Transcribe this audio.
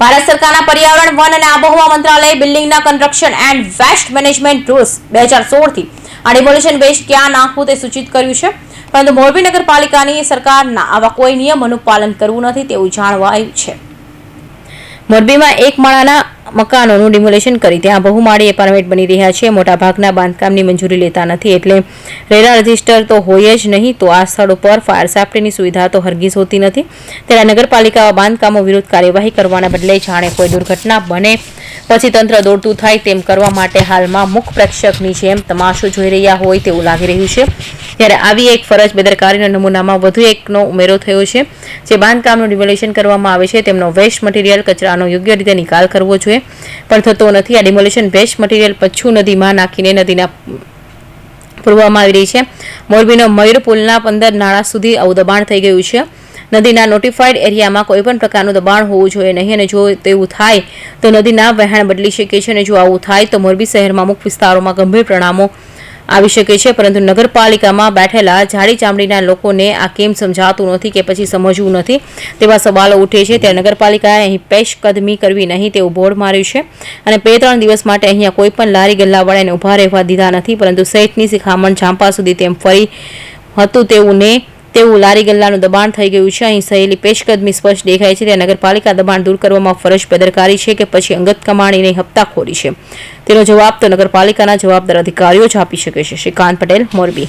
ભારત સરકારના પર્યાવરણ, વન અને આબોહવા મંત્રાલય, બિલ્ડિંગના construction and waste management rules બે હજાર સોળથી આ ડિમોલિશન વેસ્ટ ક્યાં નાખવું તે સૂચિત કર્યું છે. પરંતુ મોરબી નગરપાલિકાની સરકારના આવા કોઈ નિયમોનું પાલન કરવું નથી તેવું જાણવા આવ્યું છે. મોરબીમાં એક માળાના મકાનોનું ડિમોલેશન કરી ત્યાં બહુમાળી એપાર્ટમેન્ટ બની રહ્યા છે. મોટાભાગના બાંધકામની મંજૂરી લેતા નથી એટલે રેરા રજિસ્ટર તો હોય જ નહીં તો આ સ્થળ ઉપર ફાયર સેફ્ટીની સુવિધા તો હરગીઝ હોતી નથી. ત્યારે નગરપાલિકા બાંધકામો વિરુદ્ધ કાર્યવાહી કરવાના બદલે જાણે કોઈ દુર્ઘટના બને. પછી તંત્ર દોડતું થાય તેમ કરવા માટે હાલમાં મુખ પ્રેક્ષકની જેમ તમાશો જોઈ રહ્યા હોય તેવું લાગી રહ્યું છે. ત્યારે આવી એક ફરજ બેદરકારીના નમૂનામાં વધુ એકનો ઉમેરો થયો છે. જે બાંધકામનું ડિમોલેશન કરવામાં આવે છે, તેમનો વેસ્ટ મટીરિયલ કચરાનો યોગ્ય રીતે નિકાલ કરવો જોઈએ. પણ થતો નથી. આ ડિમોલેશન વેસ્ટ મટીરિયલ પચ્છુ નદીમાં નાખીને નદીના પૂર્વમાં આવી રહી છે. મોરબીનો મયુર પુલના પંદર નાળા સુધી આવું દબાણ થઈ ગયું છે. નદીના નોટિફાઈડ એરિયામાં કોઈ પણ પ્રકારનું દબાણ હોવું જોઈએ નહીં અને જો તેવું થાય તો નદીના વહેણ બદલી શકે છે અને જો આવું થાય તો મોરબી શહેરમાં અમુક વિસ્તારોમાં ગંભીર પરિણામો આવી શકે છે, પરંતુ નગરપાલિકામાં બેઠેલા જાડી ચામડીના લોકોને આ કેમ સમજાતું નથી કે પછી સમજવું નથી? તેવા સવાલો ઉઠે છે. ત્યારે નગરપાલિકાએ અહીં પેશકદમી કરવી નહીં તેવું બોર્ડ માર્યું છે. અને બે ત્રણ દિવસ માટે અહીંયા કોઈ પણ લારી ગલ્લાવાળાને ઊભા રહેવા દીધા નથી, પરંતુ સહિતની શિખામણ ઝાંપા સુધી તેમ ફરી હતું તેવું ને તેવું લારી ગલ્લાનું દબાણ થઈ ગયું છે. અહીં સહેલી પેશકદમી સ્પષ્ટ દેખાય છે. ત્યાં નગરપાલિકા દબાણ દૂર કરવામાં ફરજ બેદરકારી છે કે પછી અંગત કમાણીની હપ્તાખોરી છે. તેનો જવાબ તો નગરપાલિકાના જવાબદાર અધિકારીઓ જ આપી શકે છે. શ્રીકાંત પટેલ, મોરબી.